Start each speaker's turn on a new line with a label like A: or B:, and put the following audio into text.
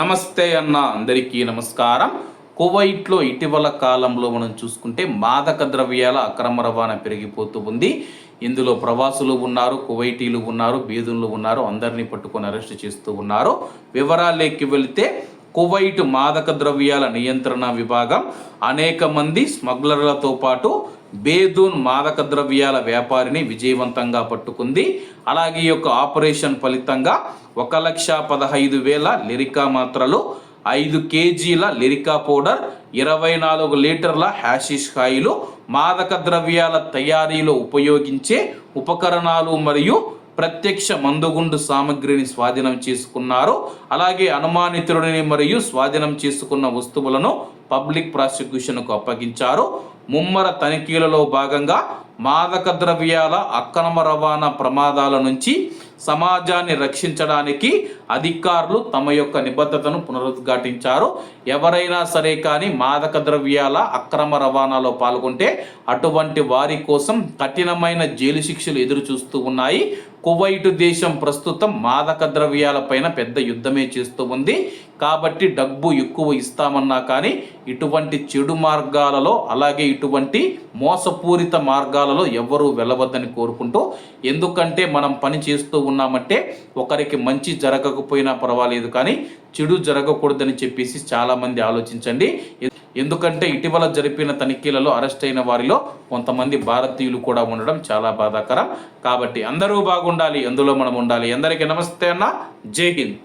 A: నమస్తే అన్న అందరికీ నమస్కారం. కువైట్లో ఇటీవల కాలంలో మనం చూసుకుంటే మాదక ద్రవ్యాల అక్రమ రవాణా పెరిగిపోతూ ఉంది. ఇందులో ప్రవాసులు ఉన్నారు కువైటీలు ఉన్నారు బీదులు ఉన్నారు అందరినీ పట్టుకొని అరెస్ట్ చేస్తూ ఉన్నారు. వివరాలేకి వెళితే కువైట్ మాదక ద్రవ్యాల నియంత్రణ విభాగం అనేక మంది స్మగ్లర్లతో పాటు బేదూన్ మాదక ద్రవ్యాల వ్యాపారిని విజయవంతంగా పట్టుకుంది. అలాగే ఈ యొక్క ఆపరేషన్ ఫలితంగా ఒక లక్ష పదహైదు వేల లిరికా మాత్రలు ఐదు కేజీల లిరికా పౌడర్ ఇరవై నాలుగు లీటర్ల హ్యాషిష్ కాయలు మాదక ద్రవ్యాల తయారీలో ఉపయోగించే ఉపకరణాలు మరియు ప్రత్యక్ష మందుగుండు సామగ్రిని స్వాధీనం చేసుకున్నారు. అలాగే అనుమానితుడిని మరియు స్వాధీనం చేసుకున్న వస్తువులను పబ్లిక్ ప్రాసిక్యూషన్కు అప్పగించారు. ముమ్మర తనిఖీలలో భాగంగా మాదక ద్రవ్యాల అక్రమ రవాణా ప్రమాదాల నుంచి సమాజాన్ని రక్షించడానికి అధికారులు తమ యొక్క నిబద్ధతను పునరుద్ఘాటించారు. ఎవరైనా సరే కానీ మాదక ద్రవ్యాల అక్రమ రవాణాలో పాల్గొంటే అటువంటి వారి కోసం కఠినమైన జైలు శిక్షలు ఎదురు చూస్తూ ఉన్నాయి. కువైటు దేశం ప్రస్తుతం మాదక ద్రవ్యాలపైన పెద్ద యుద్ధమే చేస్తూ ఉంది. కాబట్టి డబ్బు ఎక్కువ ఇస్తామన్నా కానీ ఇటువంటి చెడు మార్గాలలో అలాగే ఇటువంటి మోసపూరిత మార్గాలలో ఎవ్వరూ వెళ్ళవద్దని కోరుకుంటూ ఎందుకంటే మనం పని చేస్తూ ఉన్నామంటే ఒకరికి మంచి జరగకపోయినా పర్వాలేదు కానీ చెడు జరగకూడదని చెప్పేసి చాలామంది ఆలోచించండి. ఎందుకంటే ఇటీవల జరిపిన తనిఖీలలో అరెస్ట్ అయిన వారిలో కొంతమంది భారతీయులు కూడా ఉండడం చాలా బాధాకరం. కాబట్టి అందరూ బాగుండాలి అందులో మనం ఉండాలి. అందరికీ నమస్తే అన్న. జై హింద్.